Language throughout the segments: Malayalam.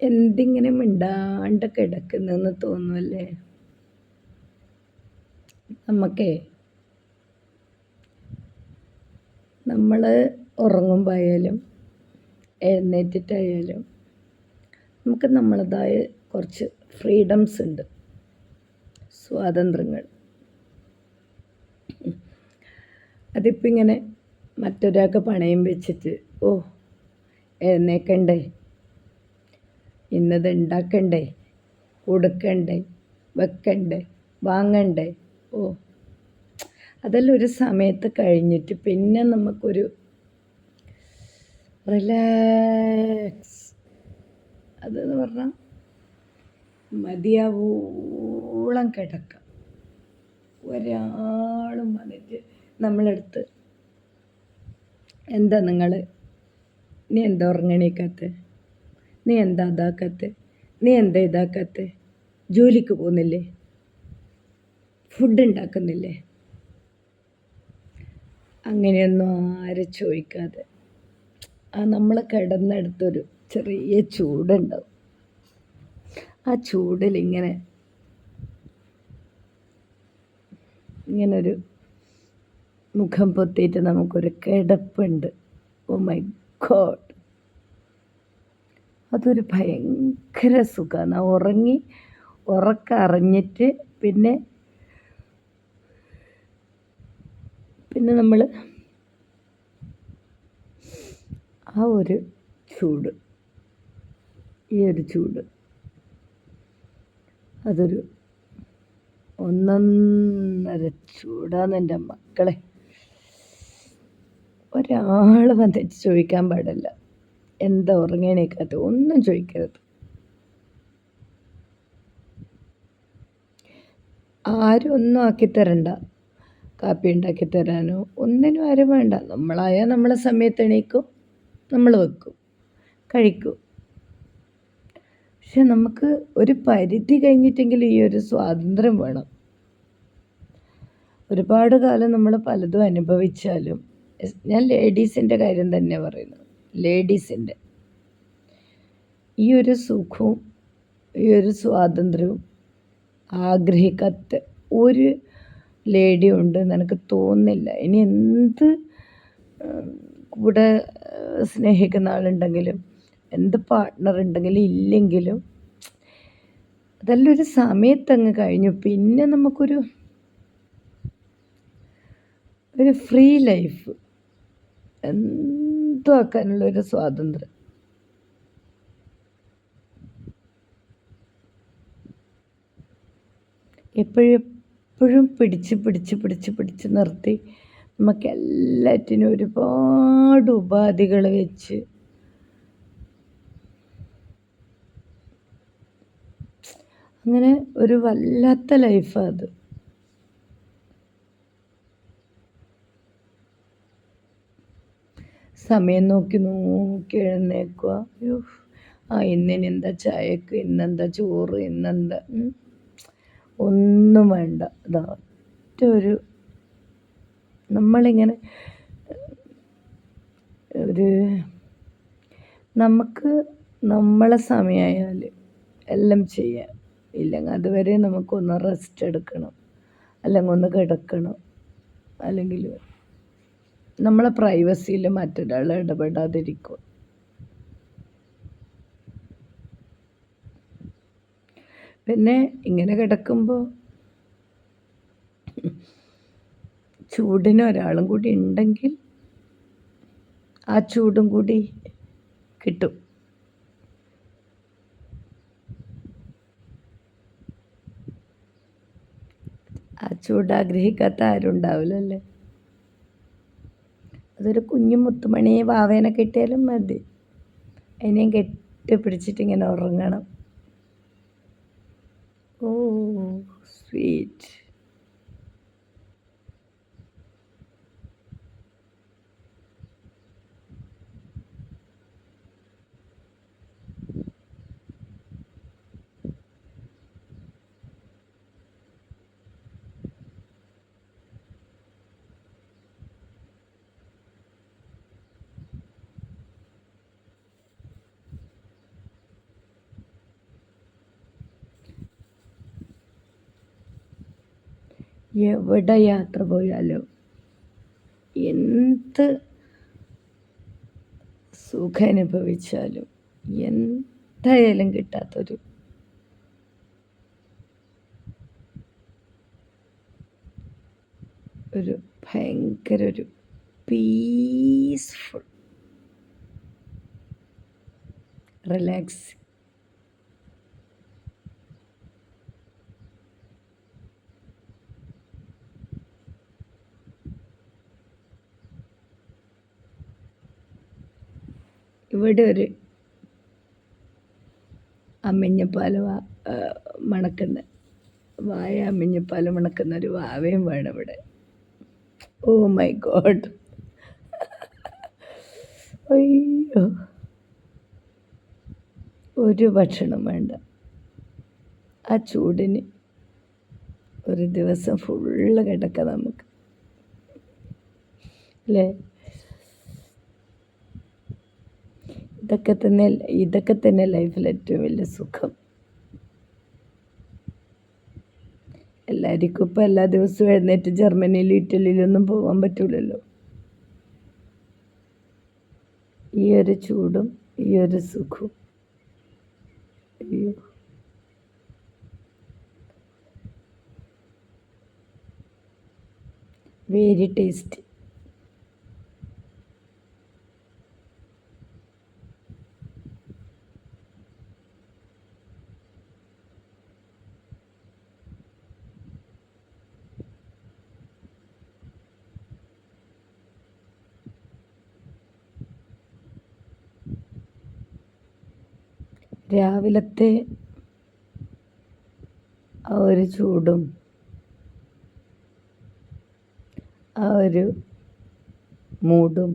എന്തിങ്ങനെ മിണ്ടാണ്ട് കിടക്കുന്നെന്ന് തോന്നുമല്ലേ നമുക്കേ നമ്മൾ ഉറങ്ങുമ്പോൾ ആയാലും എഴുന്നേറ്റിട്ടായാലും നമുക്ക് നമ്മളതായ കുറച്ച് ഫ്രീഡംസ് ഉണ്ട്. സ്വാതന്ത്ര്യങ്ങൾ. അതിപ്പോൾ ഇങ്ങനെ മറ്റൊരാൾക്ക് പണയം വെച്ചിട്ട് ഓ എഴുന്നേക്കണ്ടേ? ഇന്നത് ഉണ്ടാക്കണ്ടേ? കൊടുക്കണ്ടേ? വെക്കണ്ടേ? വാങ്ങണ്ടേ? ഓ. അതെല്ലാം ഒരു സമയത്ത് കഴിഞ്ഞിട്ട് പിന്നെ നമുക്കൊരു റിലാക്സ് അതെന്ന് പറഞ്ഞാൽ മതിയാവോളം കിടക്കാം. ഒരാളും വന്നിട്ട് നമ്മളെടുത്ത് എന്താ നിങ്ങൾ ഇനി എന്താ ഉറങ്ങണീക്കാത്ത നീ എന്താ ഇതാക്കാത്ത? നീ എന്താ ഇതാക്കാത്ത? ജോലിക്ക് പോകുന്നില്ലേ? ഫുഡ് ഉണ്ടാക്കുന്നില്ലേ? അങ്ങനെയൊന്നും ആരും ചോദിക്കാതെ. ആ നമ്മൾ കിടന്നെടുത്തൊരു ചെറിയ ചൂടുണ്ടാവും. ആ ചൂടിലിങ്ങനെ ഇങ്ങനൊരു മുഖം പൊത്തിയിട്ട് നമുക്കൊരു കിടപ്പുണ്ട്. ഓ മൈ ഗോഡ് അതൊരു ഭയങ്കര സുഖമാണ് ഉറങ്ങി ഉറക്കറിഞ്ഞിട്ട് പിന്നെ പിന്നെ നമ്മൾ ആ ഒരു ചൂട് ഈ ഒരു ചൂട് അതൊരു ഒന്നൊന്നര ചൂടാന്ന് എന്റെ മക്കളെ. ഒരാൾ വന്നിട്ട് ചോദിക്കാൻ പാടില്ല. എന്താ ഉറങ്ങണേക്കാത്ത ഒന്നും ചോദിക്കരുത്. ആരും ഒന്നും ആക്കിത്തരണ്ട കാപ്പി ഉണ്ടാക്കി തരാനോ ഒന്നിനും ആരും വേണ്ട. നമ്മളായാൽ നമ്മളെ സമയത്ത് എണീക്കും. നമ്മൾ വെക്കും. കഴിക്കും. പക്ഷെ നമുക്ക് ഒരു പരിധി കഴിഞ്ഞിട്ടെങ്കിലും ഈ ഒരു സ്വാതന്ത്ര്യം വേണം. ഒരുപാട് കാലം നമ്മൾ പലതും അനുഭവിച്ചാലും ഞാൻ ലേഡീസിന്റെ കാര്യം തന്നെ പറയുന്നത്. ലേഡീസിന്റെ ഈ ഒരു സുഖവും ഈ ഒരു സ്വാതന്ത്ര്യവും ആഗ്രഹിക്കാത്ത ഒരു ലേഡി ഉണ്ട് എനിക്ക് തോന്നുന്നില്ല. ഇനി എന്ത് കൂടെ സ്നേഹിക്കുന്ന ആളുണ്ടെങ്കിലും എന്ത് പാർട്ട്ണർ ഉണ്ടെങ്കിലും ഇല്ലെങ്കിലും അതെല്ലാം ഒരു സമയത്തങ്ങ് കഴിഞ്ഞു. പിന്നെ നമുക്കൊരു ഒരു ഫ്രീ ലൈഫ് എന്തും ആക്കാനുള്ളൊരു സ്വാതന്ത്ര്യം. എപ്പോഴെപ്പോഴും എപ്പോഴും പിടിച്ച് പിടിച്ച് പിടിച്ച് പിടിച്ച് നിർത്തി നമുക്ക് എല്ലാറ്റിനും ഒരുപാട് ഉപാധികൾ വെച്ച് അങ്ങനെ ഒരു വല്ലാത്ത ലൈഫാണ് അത്. സമയം നോക്കി നോക്കി എഴുന്നേക്കുക ആ ഇന്നിന് എന്താ ചായക്ക്? ഇന്നെന്താ ചോറ്? ഇന്നെന്താ? ഒന്നും വേണ്ട. ഇതാ ഒരു നമ്മളിങ്ങനെ ഒരു നമുക്ക് നമ്മളെ സമയമായാൽ എല്ലാം ചെയ്യാം. ഇല്ലെങ്കിൽ അതുവരെ നമുക്കൊന്ന് റെസ്റ്റ് എടുക്കണം. അല്ലെങ്കിൽ ഒന്ന് കിടക്കണം. അല്ലെങ്കിൽ നമ്മളെ പ്രൈവസിയിൽ മറ്റൊരാൾ ഇടപെടാതിരിക്കുക പിന്നെ ഇങ്ങനെ കിടക്കുമ്പോൾ ചൂടിന് ഒരാളും കൂടി ഉണ്ടെങ്കിൽ ആ ചൂടും കൂടി കിട്ടും. ആ ചൂട് ആഗ്രഹിക്കാത്ത ആരും ഉണ്ടാവില്ലല്ലേ? അതൊരു കുഞ്ഞു മുത്തുമണി വാവേനെ കിട്ടിയാലും മതി. അതിനെയും കെട്ടിപ്പിടിച്ചിട്ട് ഇങ്ങനെ ഉറങ്ങണം. ഓ സ്വീറ്റ് എവിടെ യാത്ര പോയാലും എന്ത് സുഖം അനുഭവിച്ചാലും എന്തായാലും കിട്ടാത്തൊരു ഒരു ഭയങ്കര ഒരു പീസ്ഫുൾ റിലാക്സ് ഇവിടെ ഒരു അമ്മിഞ്ഞപ്പാൽ മണക്കുന്ന വായ അമ്മിഞ്ഞപ്പാൽ മണക്കുന്ന ഒരു വാവയും വേണം ഇവിടെ. Oh my god. അയ്യോ. ഒരു ഭക്ഷണം വേണ്ട. ആ ചൂടിന് ഒരു ദിവസം ഫുള്ള് കിടക്കാം നമുക്ക്. അല്ലേ? ഇതൊക്കെ തന്നെ ഇതൊക്കെ തന്നെ ലൈഫിൽ ഏറ്റവും വലിയ സുഖം. എല്ലാവർക്കും ഇപ്പം എല്ലാ ദിവസവും എഴുന്നേറ്റ് ജർമ്മനിയിലും ഇറ്റലിയിലൊന്നും പോകാൻ പറ്റില്ലല്ലോ ഈ ഒരു ചൂടും ഈ ഒരു സുഖവും. വെരി ടേസ്റ്റി രാവിലത്തെ ആ ഒരു ചൂടും ആ ഒരു മൂടും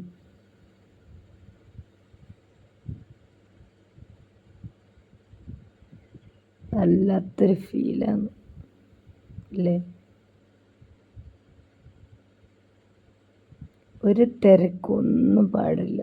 വല്ലാത്തൊരു ഫീലാണ് അല്ലേ ഒരു തിരക്കൊന്നും പാടില്ല.